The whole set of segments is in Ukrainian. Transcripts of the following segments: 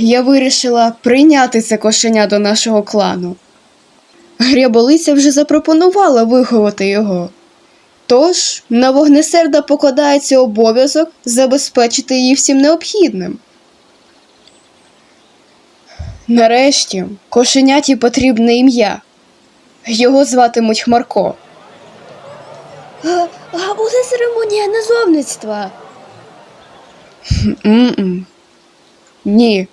я вирішила прийняти це кошеня до нашого клану. Гряболиця вже запропонувала виховати його. Тож на вогнесерда покладається обов'язок забезпечити її всім необхідним. Нарешті кошеняті потрібне ім'я. Його зватимуть Хмарко. А, а буде церемонія назовництва. Ні.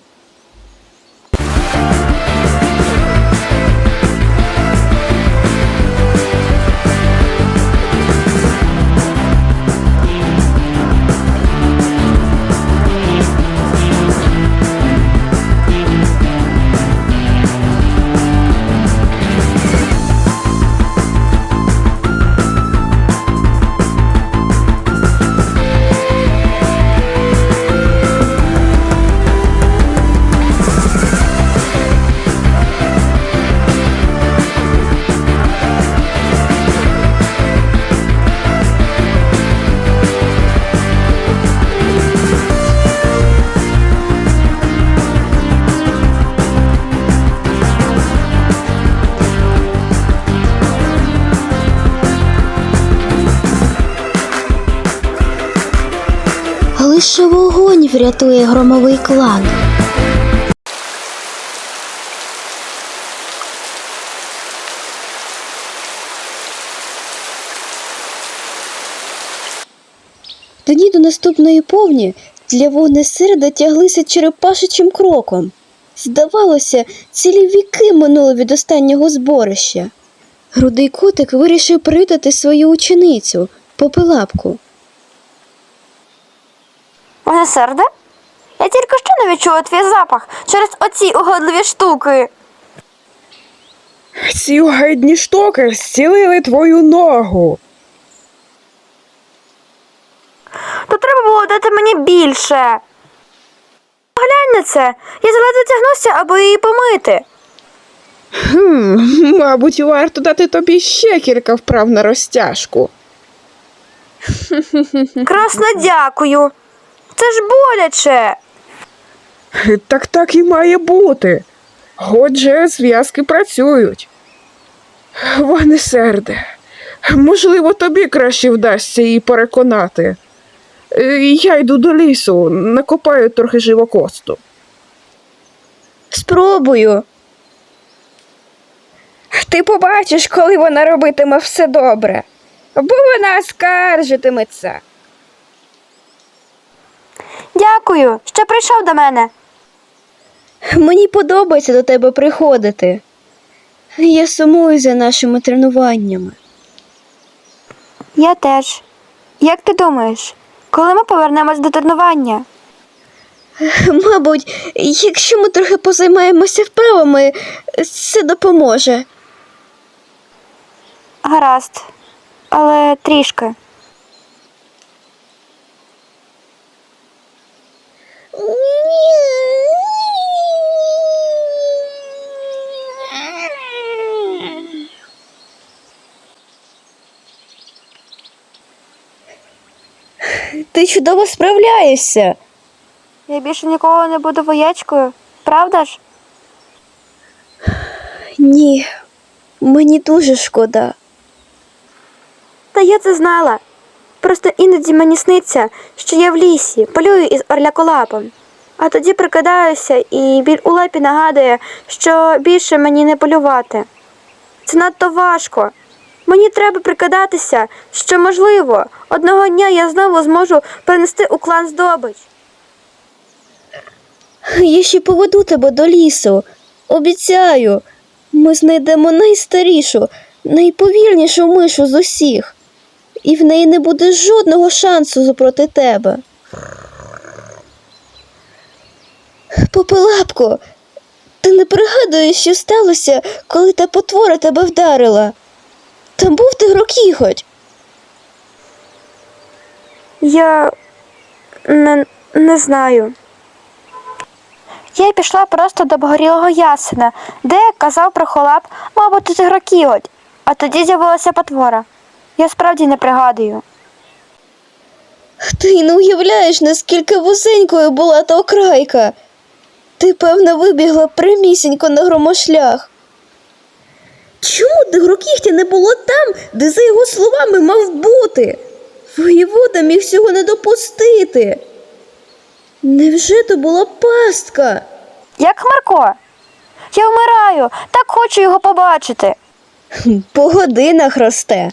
Вогонь врятує громовий клан. Дні до наступної повні для вогнесерда тяглися черепашичим кроком. Здавалося, цілі віки минули від останнього зборища. Рудий котик вирішив привітати свою ученицю, попелапку. Вогнесерде? Я тільки що не відчула твій запах через оці угодливі штуки. Ці огидні штуки зцілили твою ногу. То треба було дати мені більше. Глянь на це. Я заледве тягнуся, аби її помити. Хм, мабуть, варто дати тобі ще кілька вправ на розтяжку. Красно дякую. Це ж боляче. Так так і має бути. Отже, зв'язки працюють. Вогнесерде, можливо, тобі краще вдасться її переконати. Е, Я йду до лісу, накопаю трохи живокосту. Спробую. Ти побачиш, коли вона робитиме все добре, бо вона скаржитиметься. Дякую, що прийшов до мене. Мені подобається до тебе приходити. Я сумую за нашими тренуваннями. Я теж. Як ти думаєш, коли ми повернемось до тренування? Мабуть, якщо ми трохи позаймаємося вправами, це допоможе. Гаразд, але трішки. Ти чудово справляєшся. Я більше ніколи не буду воячкою, правда ж? Ні, мені дуже шкода. Та я це знала. Просто іноді мені сниться, що я в лісі полюю із орляколапом. А тоді прикидаюся, і біль у лапі нагадує, що більше мені не полювати. Це надто важко. Мені треба прикидатися, що, можливо, одного дня я знову зможу принести у клан здобич. Я ще поведу тебе до лісу. Обіцяю, ми знайдемо найстарішу, найповільнішу мишу з усіх, і в неї не буде жодного шансу проти тебе. Попелапко, ти не пригадуєш, що сталося, коли та потвора тебе вдарила? Там був тигрокіготь. Я не, не знаю. Я пішла просто до погорілого ясена, де, казав прохолап, мав бути тигрокіготь, а тоді з'явилася потвора. Я справді не пригадую. Ти не уявляєш, наскільки вузенькою була та окрайка. Ти, певно, вибігла прямісінько на громошлях. Чому Дегрокігтя не було там, де, за його словами, мав бути? Воєвода міг цього не допустити. Невже то була пастка? Як Марко? Я вмираю, так хочу його побачити. По годинах росте.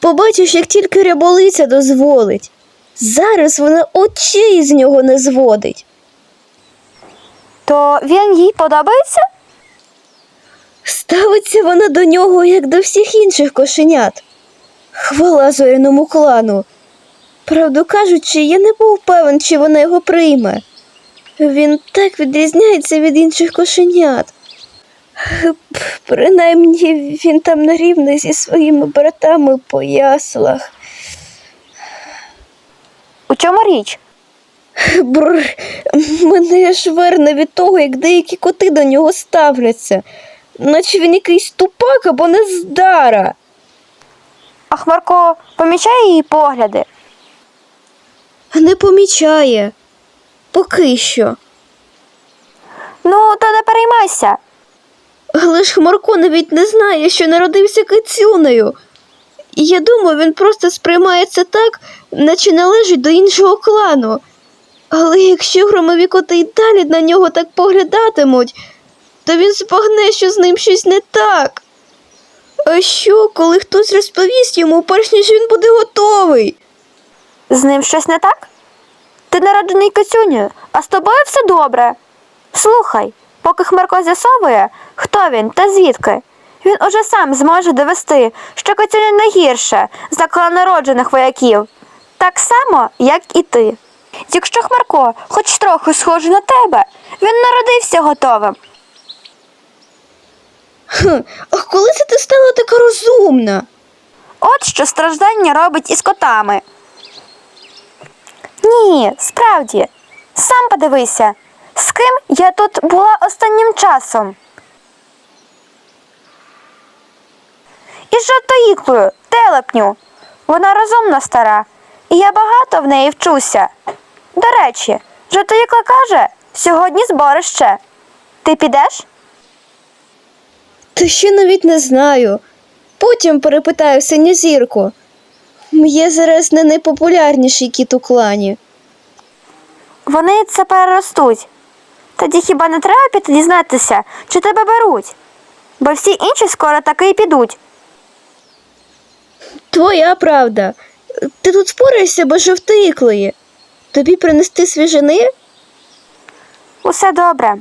Побачиш, як тільки ряболиця дозволить. Зараз вона очей з нього не зводить. То він їй подобається? Ставиться вона до нього, як до всіх інших кошенят. Хвала зоряному клану. Правду кажучи, я не був певен, чи вона його прийме. Він так відрізняється від інших кошенят. Принаймні він там на рівні зі своїми братами по яслах. У чому річ? Бр, мене аж верне від того, як деякі коти до нього ставляться, наче він якийсь тупак або нездара. Ах, Марко помічає її погляди. Не помічає. Поки що. Ну, то не переймайся. Але ж Хмарко навіть не знає, що народився кицюнею. Я думаю, він просто сприймає це так, наче належить до іншого клану. Але якщо громові коти й далі на нього так поглядатимуть, то він збагне, що з ним щось не так. А що, коли хтось розповість йому, перш ніж він буде готовий? З ним щось не так? Ти народжений Кацюнею, а з тобою все добре. Слухай, поки Хмарко з'ясовує, хто він та звідки, він уже сам зможе довести, що Кацюня не гірше за народжених вояків, так само, як і ти. Якщо Хмарко хоч трохи схожий на тебе, він народився готовим. Хм, а коли це ти стала така розумна? От що страждання робить із котами. Ні, справді. Сам подивися, з ким я тут була останнім часом. Із жовтоїклою, телепню. Вона розумна стара, і я багато в неї вчуся. До речі, жовтоїкла каже, сьогодні зборище. Ти підеш? Та ще навіть не знаю. Потім перепитаю синьозірку. Я зараз не найпопулярніший кіт у клані. Вони це переростуть. Тоді хіба не треба піти дізнатися, чи тебе беруть? Бо всі інші скоро таки й підуть. Твоя правда. Ти тут спораєшся без жовтиклої. Тобі принести свіжини? Усе добре.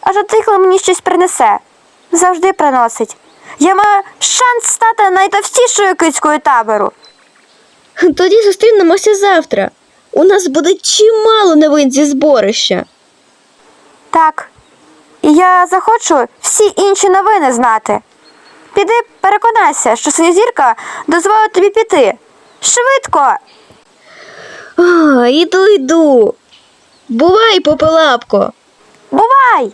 А жотикло мені щось принесе. Завжди приносить. Я маю шанс стати найтовстішою кицькою табору. Тоді зустрінемося завтра. У нас буде чимало новин зі зборища. Так. І я захочу всі інші новини знати. Піди переконайся, що синьозірка дозволить тобі піти. Швидко. А, іду, йду. Бувай, попелапко. Бувай!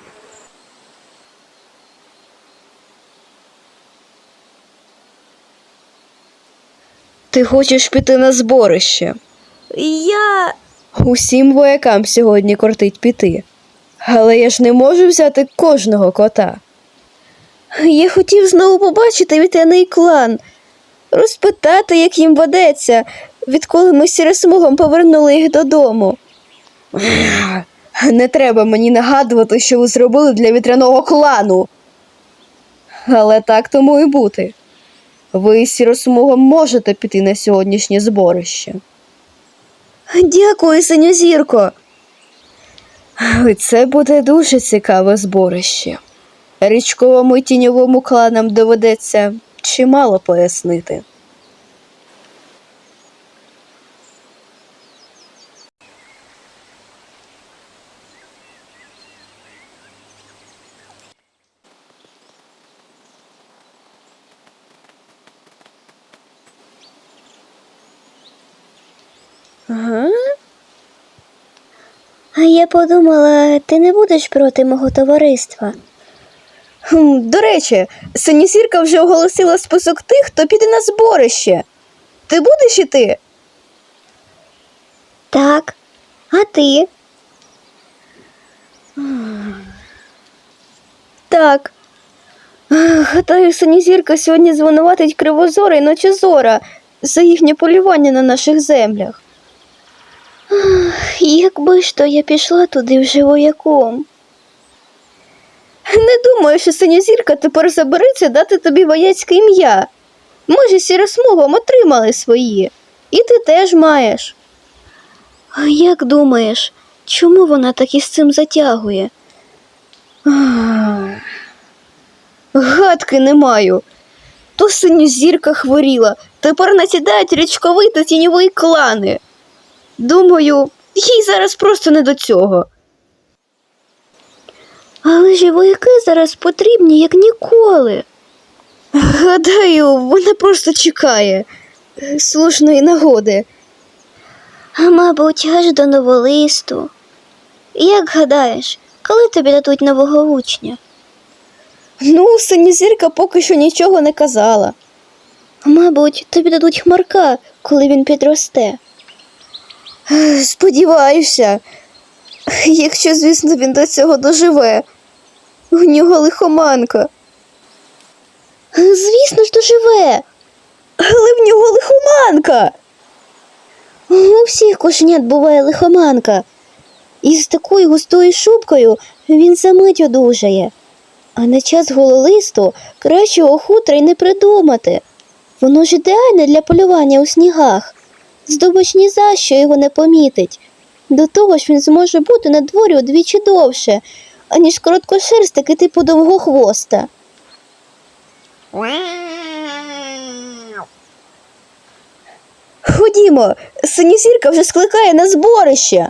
Ти хочеш піти на зборище? Я. Усім воякам сьогодні кортить піти. Але я ж не можу взяти кожного кота. Я хотів знову побачити вітряний клан, розпитати, як їм ведеться, відколи ми з сіросмугом повернули їх додому. Не треба мені нагадувати, що ви зробили для вітряного клану. Але так тому і бути. Ви з сіросмугом можете піти на сьогоднішнє зборище. Дякую, синьозірко. Це буде дуже цікаве зборище. Річковому і тіньовому кланам доведеться чимало пояснити. Ага. А я подумала, ти не будеш проти мого товариства. Хм, До речі, синьозірка вже оголосила список тих, хто піде на зборище. Ти будеш іти? Так, а ти? так. Гадаю, синізірка сьогодні звинуватить кривозора і ночозора за їхнє полювання на наших землях. Якби ж то я пішла туди вже вояком. Не думаю, що синьозірка тепер забереться дати тобі вояцьке ім'я. Ми ж сіросмугом отримали свої, і ти теж маєш. А як думаєш, чому вона так із цим затягує? Гадки не маю. То синьозірка хворіла, тепер насідають річковий та тіньовий клани. Думаю, їй зараз просто не до цього. Але ж вояки зараз потрібні, як ніколи. Гадаю, вона просто чекає слушної нагоди. А мабуть, аж до новолисту. Як гадаєш, коли тобі дадуть нового учня? Ну, синізірка поки що нічого не казала. Мабуть, тобі дадуть хмарка, коли він підросте. Сподіваюся, якщо, звісно, він до цього доживе. У нього лихоманка. Звісно ж, доживе. Але в нього лихоманка. У всіх кошенят буває лихоманка. І з такою густою шубкою він за мить одужає. А на час гололисту кращого хутра й не придумати. Воно ж ідеальне для полювання у снігах. Здобич ні за що його не помітить. До того ж він зможе бути на дворі удвічі довше, аніж короткошерстики типу довгохвоста. Ходімо, синізірка вже скликає на зборище.